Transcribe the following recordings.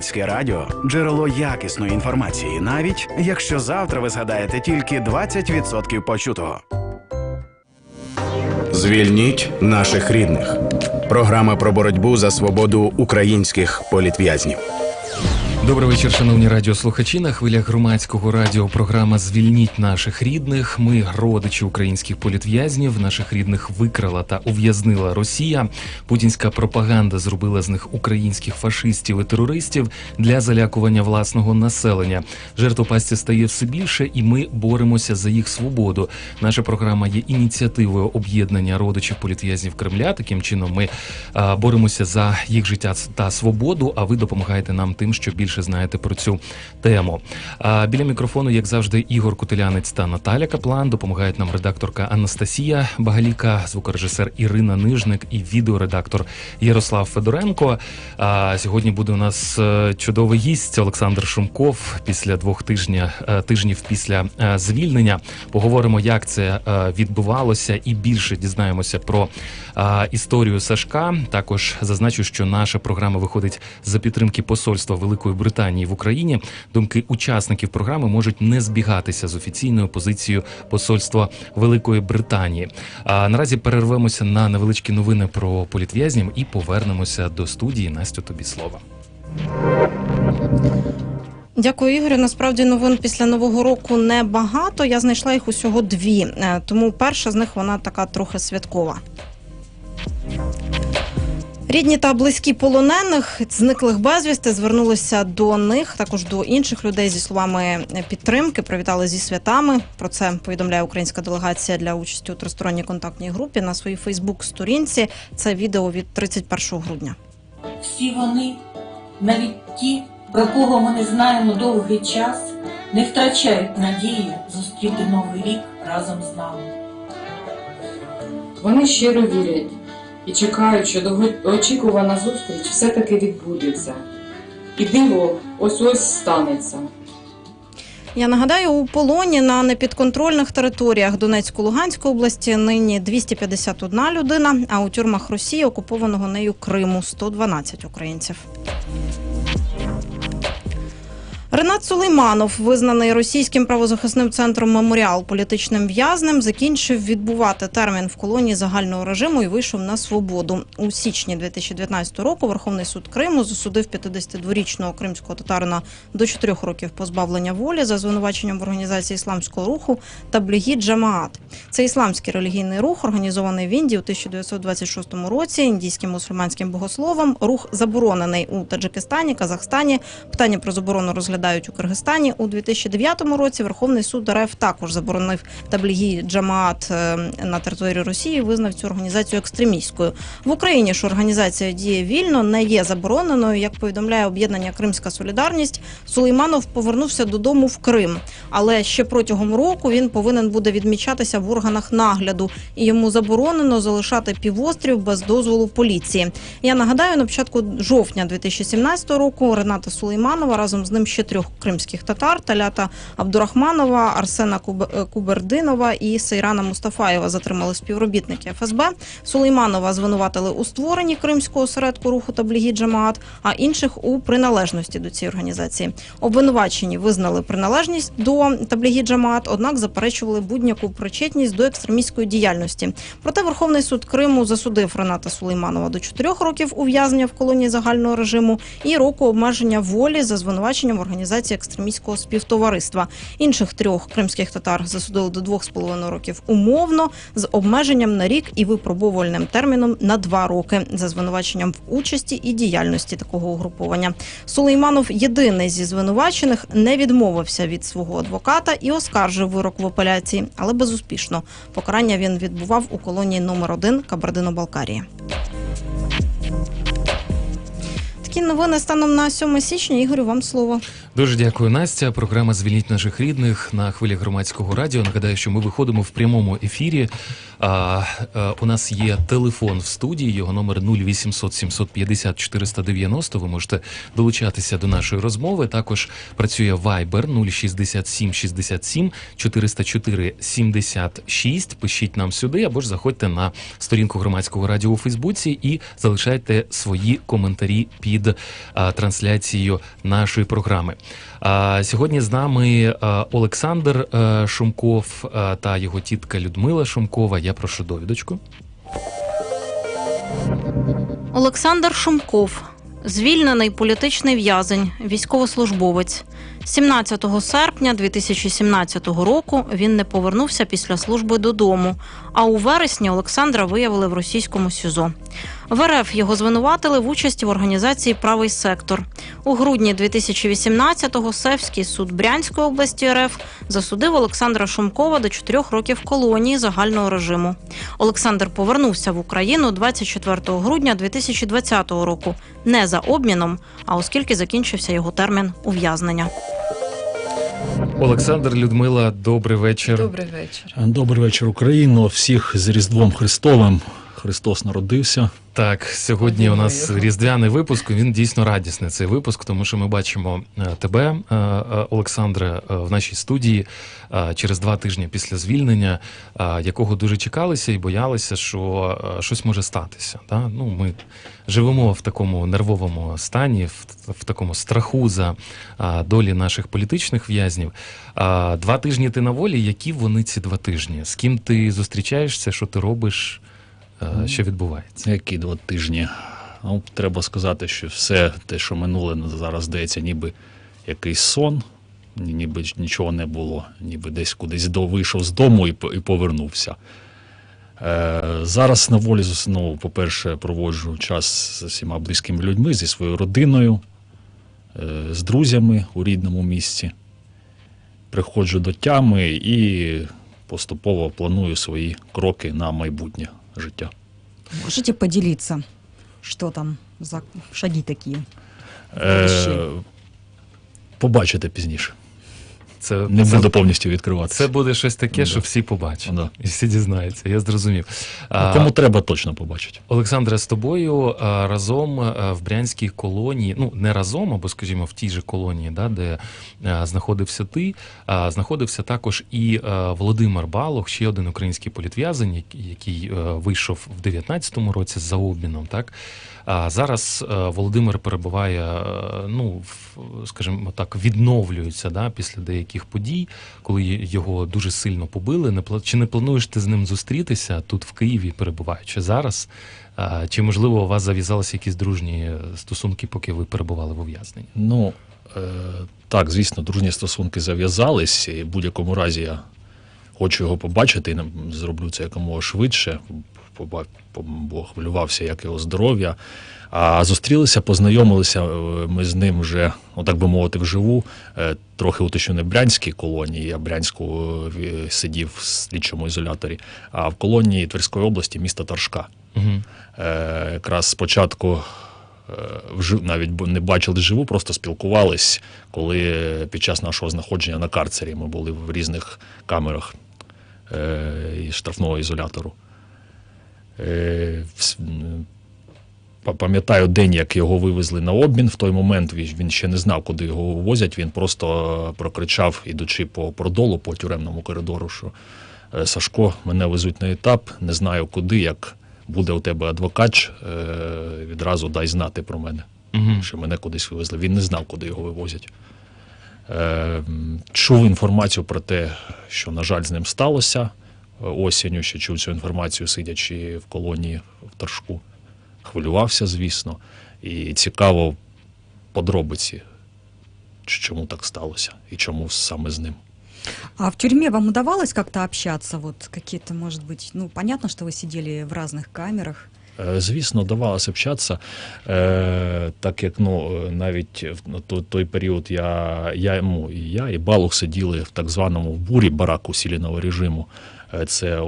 Громадське радіо джерело якісної інформації, навіть якщо завтра ви згадаєте тільки 20% почутого. Звільніть наших рідних. Програма про боротьбу за свободу українських політв'язнів. Добрий вечір, шановні радіослухачі. На хвилях громадського радіо програма Звільніть наших рідних. Ми родичі українських політв'язнів. Наших рідних викрала та ув'язнила Росія. Путінська пропаганда зробила з них українських фашистів і терористів для залякування власного населення. Жертв пасті стає все більше, і ми боремося за їх свободу. Наша програма є ініціативою об'єднання родичів політв'язнів Кремля. Таким чином, ми боремося за їх життя та свободу. А ви допомагаєте нам тим, що більше знаєте про цю тему. А біля мікрофону, як завжди, Ігор Кутилянець та Наталя Каплан допомагають нам редакторка Анастасія Багаліка, звукорежисер Ірина Нижник і відеоредактор Ярослав Федоренко. А сьогодні буде у нас е, чудовий гість Олександр Шумков після двох тижня, е, тижнів після е, звільнення. Поговоримо, як це відбувалося, і більше дізнаємося про історію Сашка. Також зазначу, що наша програма виходить за підтримки посольства Великої Британії в Україні. Думки учасників програми можуть не збігатися з офіційною позицією посольства Великої Британії. А наразі перервемося на невеличкі новини про політв'язнів і повернемося до студії. Настю, тобі слово. Дякую, Ігорю. Насправді новин після нового року небагато. Я знайшла їх усього дві. Е, Тому перша з них вона така трохи святкова. Рідні та близькі полонених зниклих безвісти звернулися до них, також до інших людей зі словами підтримки. Привітали зі святами. Про це повідомляє українська делегація для участі у тристоронній контактній групі на своїй Фейсбук-сторінці. Це відео від 31 грудня. Всі вони, навіть ті, про кого ми не знаємо довгий час, не втрачають надії зустріти новий рік разом з нами. Вони щиро вірять і чекають, що довгоочікувана зустріч все-таки відбудеться. І диво ось ось станеться. Я нагадаю, у полоні на непідконтрольних територіях Донецько-Луганської області нині 251 людина, а у тюрмах Росії окупованого нею Криму 112 українців. Ренат Сулейманов, визнаний російським правозахисним центром Меморіал політичним в'язнем, закінчив відбувати термін в колонії загального режиму і вийшов на свободу. У січні 2019 року Верховний суд Криму засудив 52-річного кримського татарина до 4 років позбавлення волі за звинуваченням в організації ісламського руху Таблігі Джамаат. Це ісламський релігійний рух, організований в Індії у 1926 році індійським мусульманським богословом. Рух заборонений у Таджикистані, Казахстані. Питання про заборону розглядають у Киргизстані. У 2009 році Верховний суд РФ також заборонив таблігі Джамаат е, на території Росії. Визнав цю організацію екстремістською в Україні. ж організація діє вільно, не є забороненою. Як повідомляє об'єднання Кримська Солідарність, Сулейманов повернувся додому в Крим, але ще протягом року він повинен буде відмічатися в органах нагляду, і йому заборонено залишати півострів без дозволу поліції. Я нагадаю, на початку жовтня 2017 року Рената Сулейманова разом з ним ще трьох кримських татар Талята Абдурахманова, Арсена е, Кубердинова і Сейрана Мустафаєва затримали співробітники ФСБ. Сулейманова звинуватили у створенні кримського осередку руху Таблігі Джамаат, а інших у приналежності до цієї організації. Обвинувачені визнали приналежність до Таблігі Джамаат, однак заперечували будь-яку причетність до екстремістської діяльності. Проте Верховний суд Криму засудив Рената Сулейманова до 4 років ув'язнення в колонії загального режиму і року обмеження волі за звинуваченням в організації екстремістського співтовариства. Інших трьох кримських татар засудили до 2,5 років умовно з обмеженням на рік і випробовувальним терміном на 2 роки за звинуваченням в участі і діяльності такого угруповання. Сулейманов єдиний зі звинувачених не відмовився від свого адвоката і оскаржив вирок в апеляції, але безуспішно. Покарання він відбував у колонії номер 1 Кабардино-Балкарії. Такі новини станом на 7 січня. Ігорю, вам слово. Дуже дякую, Настя. Програма Звільніть наших рідних на хвилі громадського радіо. Нагадаю, що ми виходимо в прямому ефірі А, е, у нас є телефон в студії, його номер 0800 750 490. Ви можете долучатися до нашої розмови. Також працює Viber 067 67 404 76. Пишіть нам сюди або ж заходьте на сторінку громадського радіо у Фейсбуці і залишайте свої коментарі під а, трансляцією нашої програми. Сьогодні з нами Олександр Шумков та його тітка Людмила Шумкова. Я прошу довідочку. Олександр Шумков, звільнений політичний в'язень, військовослужбовець. 17 серпня 2017 року він не повернувся після служби додому. А у вересні Олександра виявили в російському СІЗО. В РФ його звинуватили в участі в організації Правий сектор. У грудні 2018-го Севський суд Брянської області РФ засудив Олександра Шумкова до 4 років колонії загального режиму. Олександр повернувся в Україну 24 грудня 2020 року не за обміном, а оскільки закінчився його термін ув'язнення. Олександр Людмила, добрий вечір. Добрий вечір. Добрий вечір, Україно. Всіх з Різдвом Христовим. Христос народився. Так, сьогодні у нас різдвяний випуск. Він дійсно радісний цей випуск, тому що ми бачимо е, тебе, е, е, Олександре, в нашій студії через два тижні після звільнення, якого дуже чекалися і боялися, що щось може статися. Та? Ну, ми живемо в такому нервовому стані, в, такому страху за долі наших політичних в'язнів. Два тижні ти на волі. Які вони ці два тижні? З ким ти зустрічаєшся? Що ти робиш? Е, Що відбувається? Які два тижні. Ну, треба сказати, що все те, що минуле, ну, зараз здається, ніби якийсь сон, ніби нічого не було, ніби десь кудись до, вийшов з дому і, і повернувся. Е, зараз на волі, ну, по-перше, проводжу час з всіма близькими людьми, зі своєю родиною, е, з друзями у рідному місті. Приходжу до тями і поступово планую свої кроки на майбутнє життя. Можете поділитися, что там за шаги такі? Е, побачите пізніше. Це, Не це, буду повністю відкриватися. це буде щось таке, Да. що всі побачать. Да. І всі дізнаються. Я зрозумів. А, Кому треба, точно побачить. Олександре, з тобою разом в брянській колонії, ну не разом, або скажімо, в тій же колонії, да, де знаходився ти, знаходився також і Володимир Балох, ще один український політв'язень, який, який вийшов в 19-му році за обміном. Так а зараз Володимир перебуває, ну скажімо так, відновлюється да, після деяких подій, коли його дуже сильно побили. Чи не плануєш ти з ним зустрітися тут в Києві, перебуваючи зараз? Чи можливо у вас зав'язалися якісь дружні е, стосунки, поки ви перебували в ув'язненні? Ну, е, так, звісно, дружні стосунки зав'язались, і в будь-якому разі я хочу його побачити і зроблю це якомога швидше, хвилювався, як його здоров'я. А зустрілися, познайомилися е, ми з ним вже, ну так би мовити, вживу. Е, Трохи уточню в Брянській колонії, я в Брянську е, сидів в слідчому ізоляторі, а в колонії Тверської області міста Торжка. Угу. Якраз спочатку навіть не бачили живу, просто спілкувались, коли під час нашого знаходження на карцері ми були в різних камерах і штрафного ізолятору. Е, Пам'ятаю день, як його вивезли на обмін. В той момент він ще не знав, куди його вивозять. Він просто прокричав, ідучи по продолу, по тюремному коридору, що «Е, Сашко, мене везуть на етап, не знаю куди, як буде у тебе адвокат, е, відразу дай знати про мене, Угу. що мене кудись вивезли. Він не знав, куди його вивозять. Е, Чув інформацію про те, що, на жаль, з ним сталося е, осінню, ще чув цю інформацію, сидячи в колонії в Торжку. Хвилювався, звісно, і цікаво подробиці, ч- чому так сталося і чому саме з ним. А в тюрьме вам удавалось как-то общаться? Вот какие-то, может быть, ну, понятно, что вы сидели в разных камерах. Е, Звісно, давалося общатися, е, так як ну, е, навіть в на той, той період я, я, ну, і я і Балух сиділи в так званому бурі бараку сіліного режиму. Е, Це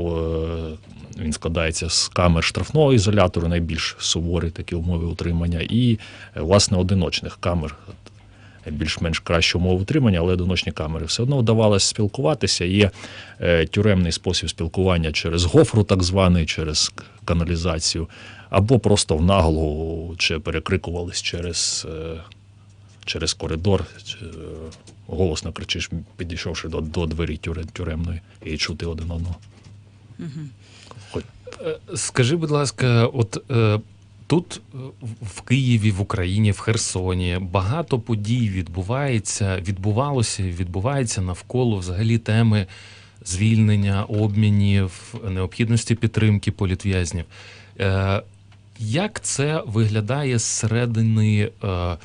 він складається з камер штрафного ізолятору, найбільш суворі такі умови утримання, і е, власне одиночних камер. більш-менш кращу умову утримання, але одиночні камери. Все одно вдавалося спілкуватися. Є е, тюремний спосіб спілкування через гофру, так званий, через каналізацію, або просто в наглу чи перекрикувались через. Через коридор голосно кричиш, підійшовши до, до двері тюремної і чути один одного. Хоч Е, Скажи, будь ласка, от е, тут е, в- Києві, в Україні, в Херсоні багато подій відбувається, відбувалося, і відбувається навколо взагалі теми звільнення, обмінів, необхідності підтримки політв'язнів. Е, як це виглядає зсередини е,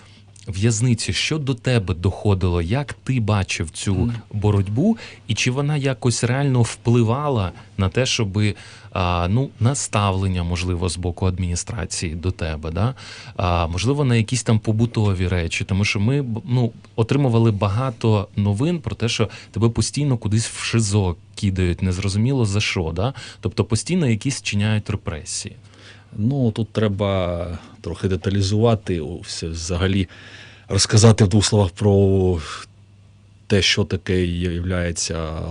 в'язниці? Що до тебе доходило? Як ти бачив цю боротьбу, і чи вона якось реально впливала на те, щоб а, ну, наставлення, можливо, з боку адміністрації до тебе, да? а, можливо, на якісь там побутові речі, тому що ми ну, отримували багато новин про те, що тебе постійно кудись в ШИЗО кидають, незрозуміло за що. Да? Тобто постійно якісь чиняють репресії. Ну, тут треба трохи деталізувати, все взагалі розказати в двох словах про те, що таке є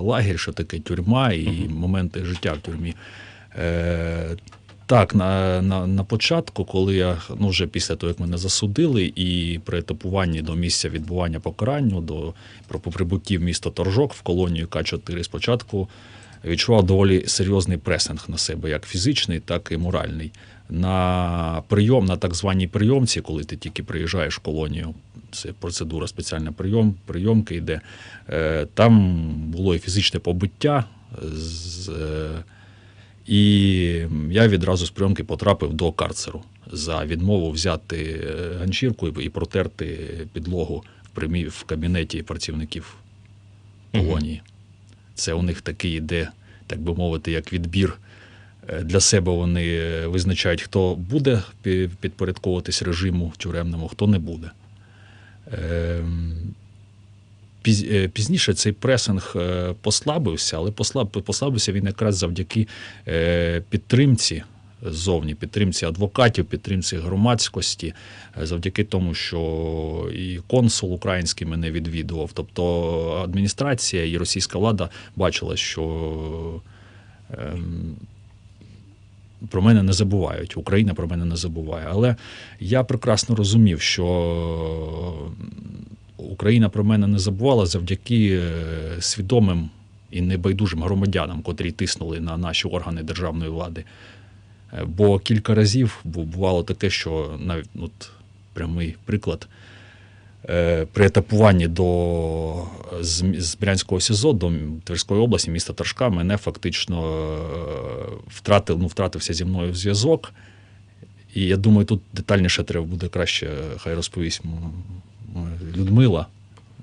лагерь, що таке тюрма і моменти життя в тюрмі. Е, так, на, на, на початку, коли я ну вже після того, як мене засудили, і при етапуванні до місця відбування покаранню, до про по прибутті місто Торжок в колонію К4 спочатку відчував доволі серйозний пресинг на себе, як фізичний, так і моральний. На прийом, на так званій прийомці, коли ти тільки приїжджаєш в колонію, це процедура спеціальна прийом, прийомки йде. Е, Там було і фізичне побиття. З, е, і я відразу з прийомки потрапив до карцеру за відмову взяти е, ганчірку і протерти підлогу в кабінеті працівників колонії. Це у них такий іде, так би мовити, як відбір. Е, Для себе вони е, визначають, хто буде підпорядковуватись режиму тюремному, хто не буде. Ем, е, Пізніше цей пресинг послабився, але послабився він якраз завдяки підтримці ззовні, підтримці адвокатів, підтримці громадськості, е, завдяки тому, що і консул український мене відвідував. Тобто адміністрація і російська влада бачила, що ем, про мене не забувають. Україна про мене не забуває. Але я прекрасно розумів, що Україна про мене не забувала завдяки е, свідомим і небайдужим громадянам, котрі тиснули на наші органи державної влади. Е, Бо кілька разів бувало таке, що навіть ну, от, прямий приклад. е, При етапуванні до з, з Брянського СІЗО до Тверської області, міста Торжка, мене фактично е, втратив, ну, втратився зі мною зв'язок. І я думаю, тут детальніше треба буде краще, хай розповість Людмила,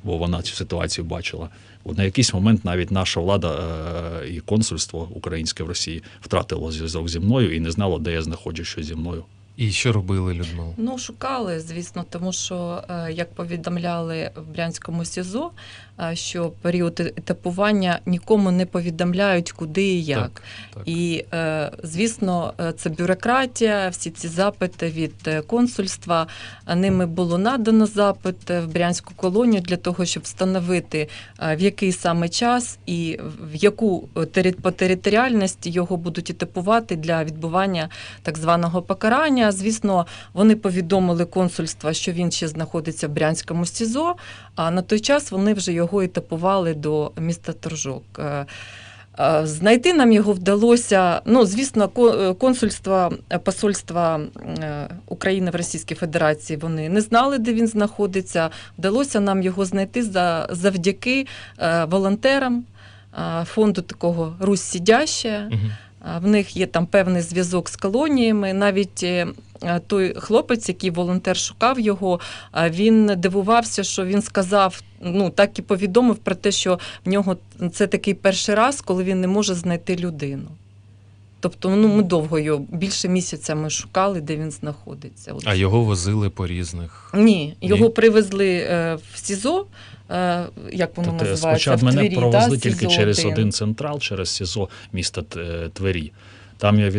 бо вона цю ситуацію бачила. От на якийсь момент навіть наша влада е, і консульство українське в Росії втратило зв'язок зі мною і не знало, де я знаходжусь, що зі мною. І що робили, Людмила? Ну, шукали, звісно, тому що, е, як повідомляли в Брянському СІЗО, е, що період етапування нікому не повідомляють, куди і як. Так. І, е, звісно, е, це бюрократія, всі ці запити від е, консульства. Ними було надано запит е, в Брянську колонію для того, щоб встановити, е, в який саме час і в яку е, по територіальності його будуть етапувати для відбування так званого покарання. Звісно, вони повідомили консульство, що він ще знаходиться в Брянському СІЗО, а на той час вони вже його етапували до міста Торжок. Е, е, Знайти нам його вдалося. Ну, звісно, е, консульства, посольства України в Російській Федерації вони не знали, де він знаходиться. Вдалося нам його знайти завдяки волонтерам фонду такого Русь Сідяща. Мгм. В них є там певний зв'язок з колоніями. Навіть е, той хлопець, який волонтер шукав його, він дивувався, що він сказав, ну так і повідомив про те, що в нього це такий перший раз, коли він не може знайти людину. Тобто, ну ми довго його більше місяця ми шукали, де він знаходиться. От. А його возили по різних. Ні, його Ні? привезли е, в СІЗО, як воно Та, називається? спочатку в мене Твері, провезли та, тільки через один централ, через СІЗО міста Твері. Там я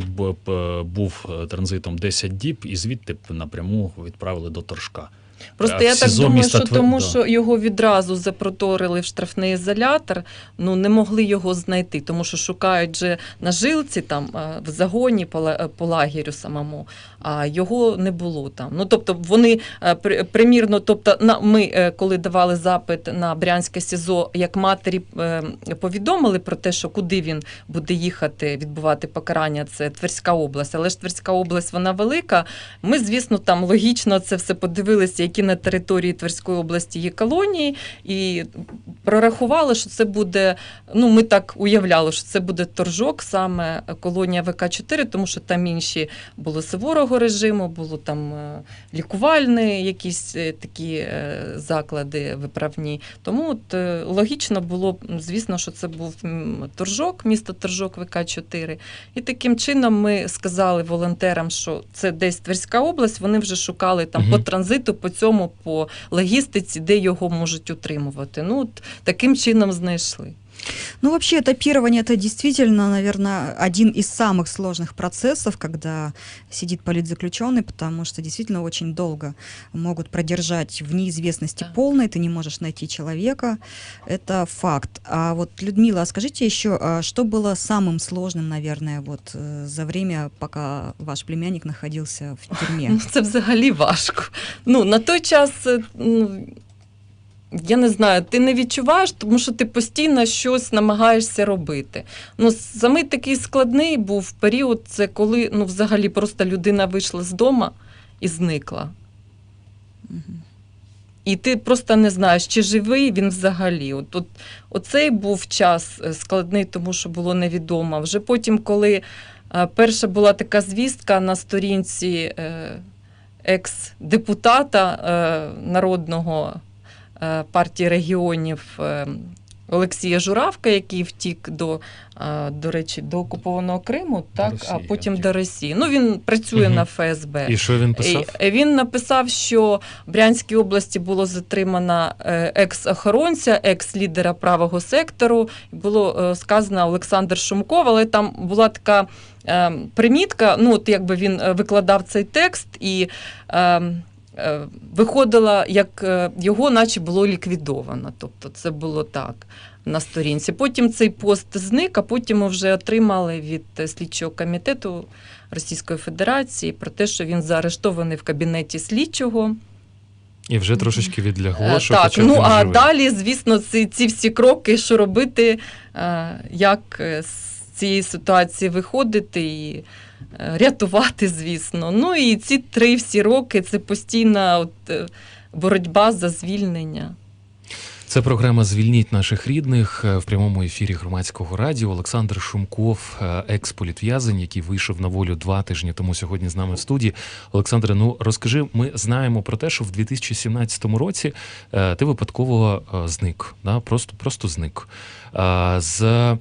був е, транзитом 10 діб і звідти напряму відправили до Торжка. Просто я так думаю, що тому, що його відразу запроторили в штрафний ізолятор, ну не могли його знайти, тому що шукають же на жилці там е, в загоні по, по лагерю самому, а його не було там. Ну тобто вони е, примірно, тобто на ми, е, коли давали запит на Брянське СІЗО, як матері е, повідомили про те, що куди він буде їхати відбувати покарання, це Тверська область. Але ж Тверська область вона велика. Ми, звісно, там логічно це все подивилися, які на території Тверської області є колонії, і прорахували, що це буде. Ну, ми так уявляли, що це буде торжок, саме колонія ВК-4, тому що там інші було суворого режиму, було там е, лікувальні якісь е, такі е, заклади виправні. Тому от, логічно було, звісно, що це був торжок, місто Торжок ВК-4. І таким чином ми сказали волонтерам, що це десь Тверська область. Вони вже шукали там Мгм. по транзиту, по цьому, по логістиці, де його можуть утримувати. Ну, от таким чином знайшли. Ну, вообще, этапирование это действительно, наверное, один из самых сложных процессов, когда сидит политзаключенный, потому что действительно очень долго могут продержать в неизвестности Да. полной, ты не можешь найти человека. Это факт. А вот, Людмила, а скажите еще, а что было самым сложным, наверное, вот э, за время, пока ваш племянник находился в тюрьме? Ну, це взагалі важко. Ну, на той час, ну, я не знаю, ти не відчуваєш, тому що ти постійно щось намагаєшся робити. Ну, самий такий складний був період, це коли ну, взагалі просто людина вийшла з дому і зникла. І ти просто не знаєш, чи живий він взагалі. От, от, оцей був час е, складний, тому що було невідомо. Вже потім, коли е, перша була така звістка на сторінці е, екс-депутата е, народного партії регіонів е, Олексія Журавка, який втік до, е, до речі, до окупованого Криму, так, Росії, а потім до Росії. Ну, він працює Мгм. на ФСБ. І що він писав? Він написав, що в Брянській області було затримано е, екс-охоронця, екс-лідера правого сектору. Було е, сказано Олександр Шумков, але там була така е, примітка. Ну, от якби він е, викладав цей текст і. Е, е, як е, його, наче було ліквідовано. Тобто це було так на сторінці. Потім цей пост зник, а потім ми вже отримали від е, слідчого комітету Російської Федерації про те, що він заарештований в кабінеті слідчого. І вже трошечки відлягло, що так, ну а живий. далі, звісно, ці, ці всі кроки, що робити, як з цієї ситуації виходити і рятувати, звісно. Ну і ці три всі роки це постійна от, е, боротьба за звільнення. Це програма Звільніть наших рідних Е, в прямому ефірі громадського радіо. Олександр Шумков, е, екс-політв'язень, який вийшов на волю два тижні тому сьогодні з нами в студії. Олександре, ну розкажи, ми знаємо про те, що в 2017 році е, ти випадково е, зник, да? просто, просто зник. Е, З е,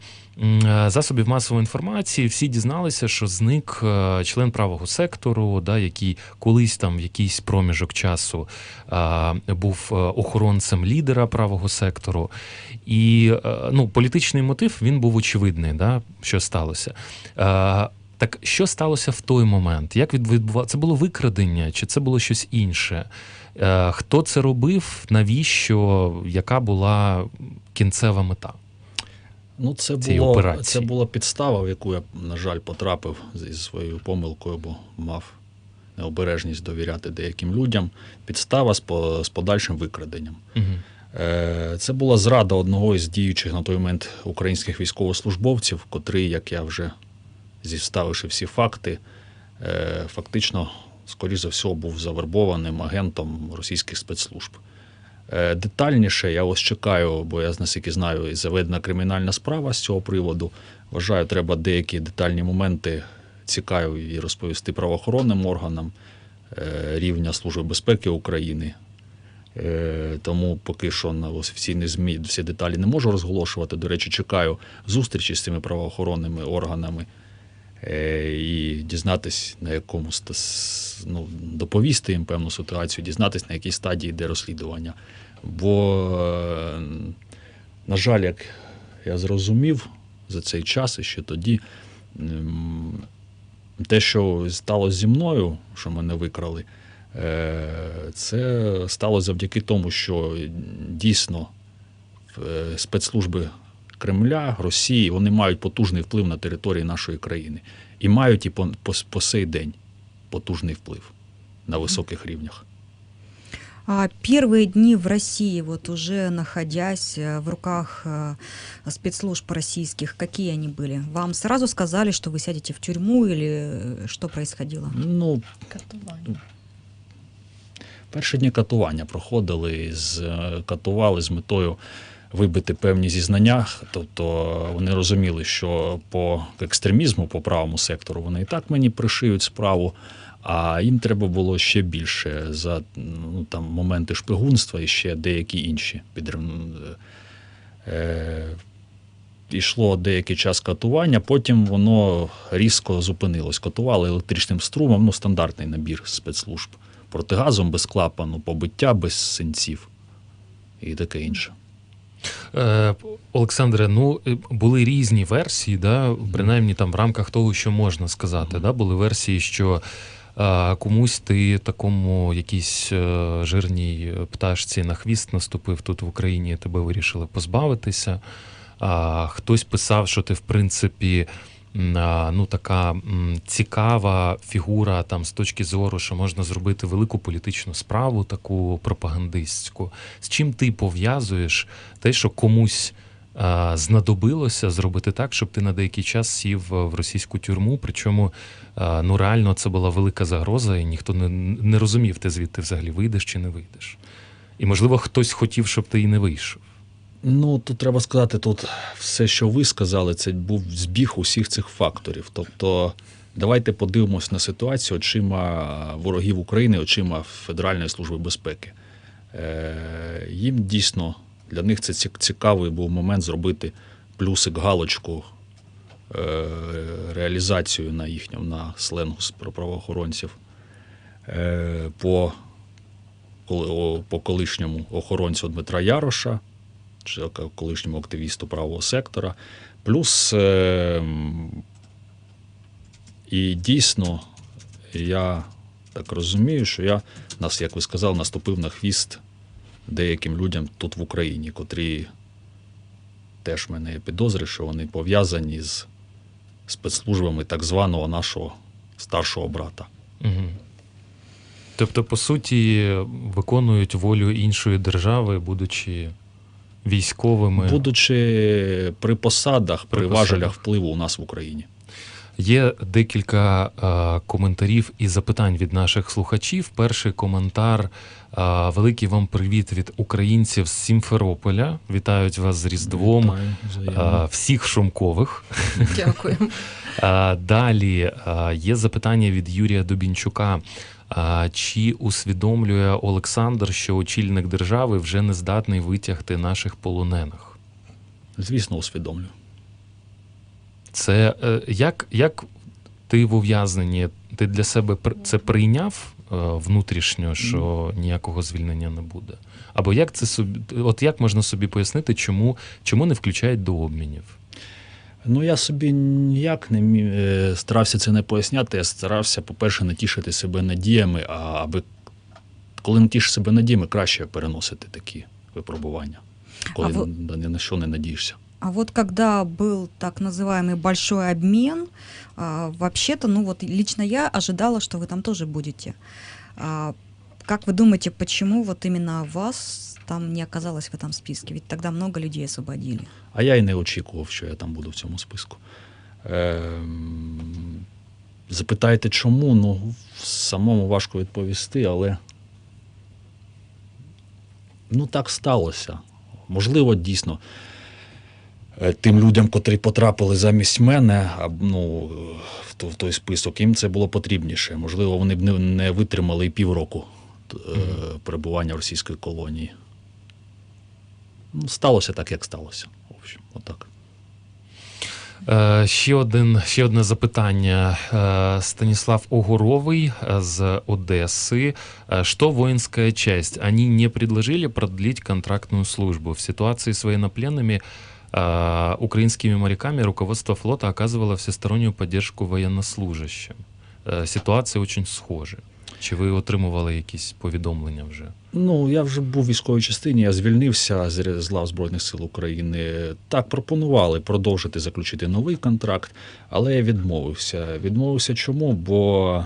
засобів масової інформації всі дізналися, що зник е, член правого сектору, да, який колись там в якийсь проміжок часу е, був е, охоронцем лідера правого сектору. І е, ну, політичний мотив він був очевидний, да, що сталося. Е, Так що сталося в той момент? Як відбувалося? Це було викрадення, чи це було щось інше? Е, Хто це робив? Навіщо? Яка була кінцева мета? Ну, це було, операції. це була підстава, в яку я, на жаль, потрапив зі своєю помилкою, бо мав необережність довіряти деяким людям. Підстава з, по, з подальшим викраденням. Угу. Це була зрада одного із діючих на той момент українських військовослужбовців, котрий, як я вже зіставивши всі факти, е, фактично, скоріш за всього, був завербованим агентом російських спецслужб. Е, Детальніше я ось чекаю, бо я наскільки знаю, і заведена кримінальна справа з цього приводу. Вважаю, треба деякі детальні моменти цікаві розповісти правоохоронним органам е, рівня Служби безпеки України. Е, Тому поки що на офіційні ЗМІ всі деталі не можу розголошувати. До речі, чекаю зустрічі з цими правоохоронними органами і дізнатись, на якому ну, доповісти їм певну ситуацію, дізнатись, на якій стадії йде розслідування. Бо, е, на жаль, як я зрозумів за цей час і ще тоді, м, те, що сталося зі мною, що мене викрали, Е, Це сталося завдяки тому, що дійсно е, спецслужби Кремля, Росії, вони мають потужний вплив на території нашої країни. І мають і по, по, по сей день потужний вплив на високих рівнях. А первые дни в России, вот уже находясь э, в руках э, спецслужб российских, какие они были? Вам сразу сказали, что вы сядете в тюрьму или э, что происходило? Ну, Катування. Перші дні катування проходили з е, катували з метою вибити певні зізнання. Тобто вони розуміли, що по екстремізму, по правому сектору, вони і так мені пришиють справу. А їм треба було ще більше за ну, там, моменти шпигунства і ще деякі інші підрив... Е, Ішло деякий час катування, потім воно різко зупинилось. Катували електричним струмом, ну, стандартний набір спецслужб. Протигазом без клапану, побиття без синців і таке інше. Е, Олександре, ну е, були різні версії, да, принаймні там в рамках того, що можна сказати. Да, були версії, що а, комусь ти такому якійсь е, жирній пташці на хвіст наступив тут в Україні, тебе вирішили позбавитися. А хтось писав, що ти, в принципі, ну така цікава фігура там з точки зору, що можна зробити велику політичну справу, таку пропагандистську. З чим ти пов'язуєш те, що комусь а, знадобилося зробити так, щоб ти на деякий час сів е, в російську тюрму? Причому ну реально це була велика загроза, і ніхто не, не розумів, ти звідти взагалі вийдеш чи не вийдеш. І можливо, хтось хотів, щоб ти і не вийшов. Ну, тут треба сказати, тут все, що ви сказали, це був збіг усіх цих факторів. Тобто, давайте подивимось на ситуацію очима ворогів України, очима Федеральної служби безпеки. Е, їм дійсно для них це цікавий був момент зробити плюсик галочку е, реалізацію на їхньому на сленгу про правоохоронців е, по, по колишньому охоронцю Дмитра Яроша колишньому активісту правого сектора. Плюс е, і дійсно, я так розумію, що я нас, як ви сказали, наступив на хвіст деяким людям тут в Україні, котрі теж мене є підозри, що вони пов'язані з спецслужбами так званого нашого старшого брата. Угу. Тобто, по суті, виконують волю іншої держави, будучи військовими. Будучи при посадах, при, При важелях впливу у нас в Україні. Є декілька е, коментарів і запитань від наших слухачів. Перший коментар. е, великий вам привіт від українців з Сімферополя. Вітають вас з Різдвом. Вітаю, е, всіх шумкових. Дякую. Е, Далі е, є запитання від Юрія Дубінчука. Чи усвідомлює Олександр, що очільник держави вже не здатний витягти наших полонених? Звісно, усвідомлю. Це е, як, як ти в ув'язненні? Ти для себе це прийняв е, внутрішньо, що ніякого звільнення не буде? Або як це собі, от як можна собі пояснити, чому, чому не включають до обмінів? Ну, я собі ніяк не мі- е, старався це не поясняти. Я старався, по-перше, не тішити себе надіями, а аби коли не тішиш себе надіями, краще переносити такі випробування, коли А ви- на- ні на що не надієшся. А вот когда был так называемый большой обмен, а, вообще-то, ну вот лично я ожидала, что вы там тоже будете. А, как вы думаете, почему вот именно вас там не оказалось в этом списке? Ведь тогда много людей освободили. А я й не очікував, що я там буду в цьому списку. Ем, запитаєте, чому? Ну, самому важко відповісти, але ну так сталося. Можливо, дійсно. е, Тим людям, котрі потрапили замість мене, ну, в той список, їм це було потрібніше. Можливо, вони б не, не витримали і півроку е, перебування в російській колонії Ну, сталося так, як сталося. В общем, отак. Е, Ще, один, ще одне запитання. Е, Станислав Огуровый е, з Одессы. Е, Что воинская часть? Они не предложили продлить контрактную службу. В ситуации с военнопленными э, украинскими моряками руководство флота оказывало всестороннюю поддержку военнослужащим. Э, Ситуации очень схожи. Чи ви отримували якісь повідомлення вже? Ну, я вже був в військовій частині, я звільнився з лав Збройних сил України. Так, пропонували продовжити заключити новий контракт, але я відмовився. Відмовився чому? Бо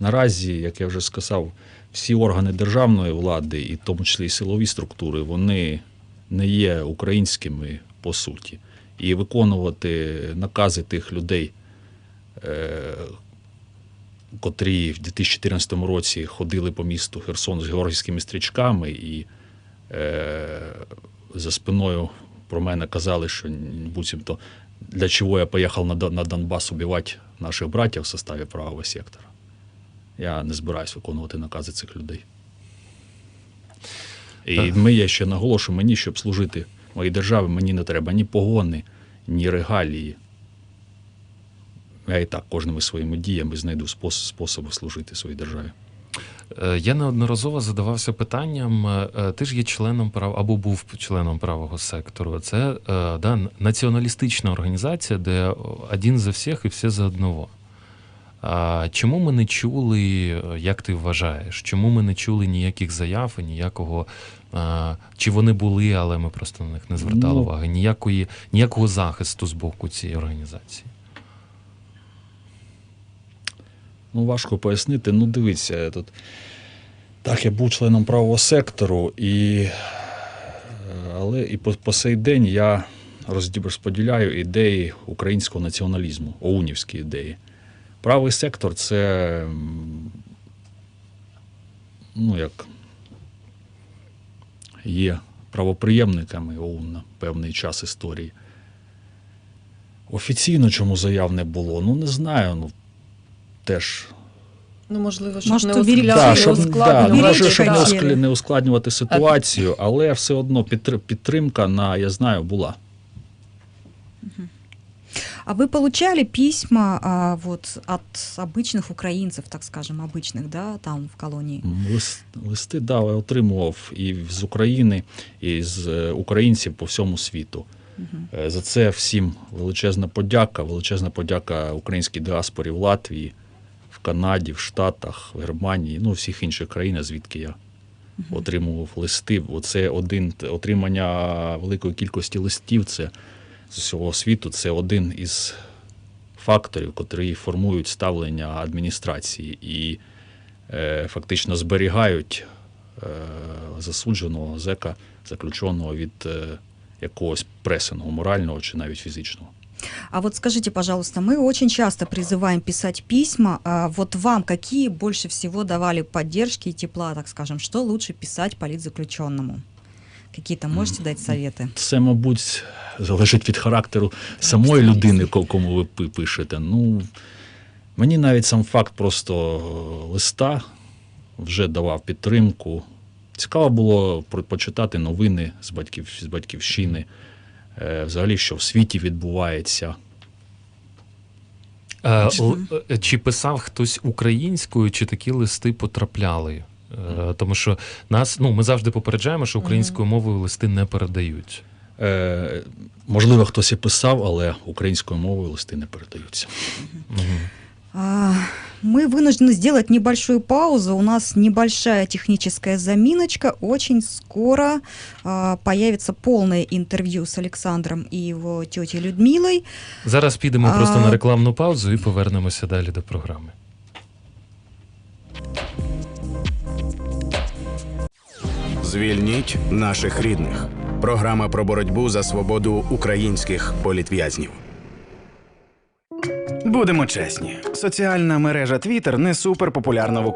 наразі, як я вже сказав, всі органи державної влади, і в тому числі і силові структури, вони не є українськими по суті. І виконувати накази тих людей, е, котрі в 2014 році ходили по місту Херсон з георгійськими стрічками і е, за спиною про мене казали, що буцімто для чого я поїхав на, на Донбас убивати наших братів в составі правого сектора. Я не збираюсь виконувати накази цих людей. І Так. ми, я ще наголошую, мені, щоб служити моїй державі, мені не треба ні погони, ні регалії. Я і так кожними своїми діями знайду спос- способи служити своїй державі. Е, Я неодноразово задавався питанням. е, е, Ти ж є членом прав або був членом правого сектору. Це да, націоналістична організація, де один за всіх і всі за одного. А чому ми не чули, як ти вважаєш, чому ми не чули ніяких заяв і ніякого, е, чи вони були, але ми просто на них не звертали Ну. уваги, ніякої, ніякого захисту з боку цієї організації? Ну, важко пояснити. Ну, дивіться, тут. Так, я був членом правого сектору, і, але і по, по сей день я розподіляю ідеї українського націоналізму, оунівські ідеї. Правий сектор це ну, як є правоприємниками ОУН на певний час історії. Офіційно чому заяв не було? Ну, не знаю. Ну, теж Ну, можливо, щоб Може, не то беріть- ускля- Да, не щоб, да, ускладнювати. ну, Беріть може, щоб не, хотіли. ускл- не ускладнювати ситуацію, але все одно підтр- підтримка на, я знаю, була. А вы получали письма а, вот от обычных украинцев, так скажем, обычных, да, там в колонии? М, Лист, листи да, я отримував і з України, і з е, українців по всьому світу. Мгм. Е, За це всім величезна подяка, величезна подяка українській діаспорі в Латвії, в Канаді, в Штатах, в Германії, ну, всіх інших країнах, звідки я отримував листи. Оце один отримання великої кількості листів. Це з усього світу. Це один із факторів, котрі формують ставлення адміністрації і е, фактично зберігають е, засудженого зека, заключеного від е, якогось пресингу, морального чи навіть фізичного. А вот скажите, пожалуйста, мы очень часто призываем писать письма. А вот вам какие больше всего давали поддержки и тепла, так скажем? Что лучше писать политзаключенному? Какие-то можете дать советы? Це, мабуть, залежить від характеру самої людини, ко- кому ви пи- пишете. Ну, мені навіть сам факт просто е, листа вже давав підтримку. Цікаво було про- почитати новини з, батьків, з батьківщини, е, Взагалі, що в світі відбувається. Е, л- е, Чи писав хтось українською, чи такі листи потрапляли? Е, Тому що нас, ну, ми завжди попереджаємо, що українською мовою листи не передають. Е, можливо, хтось і писав, але українською мовою листи не передаються. Мгм. А, Мы вынуждены сделать небольшую паузу. У нас небольшая техническая заминочка. Очень скоро а, появится полное интервью с Александром и его тетей Людмилой. Зараз підемо А- просто на рекламну паузу і повернемося далі до програми. Звільніть наших рідних. Програма про боротьбу за свободу українських політв'язнів. Будемо чесні, соціальна мережа Twitter не суперпопулярна в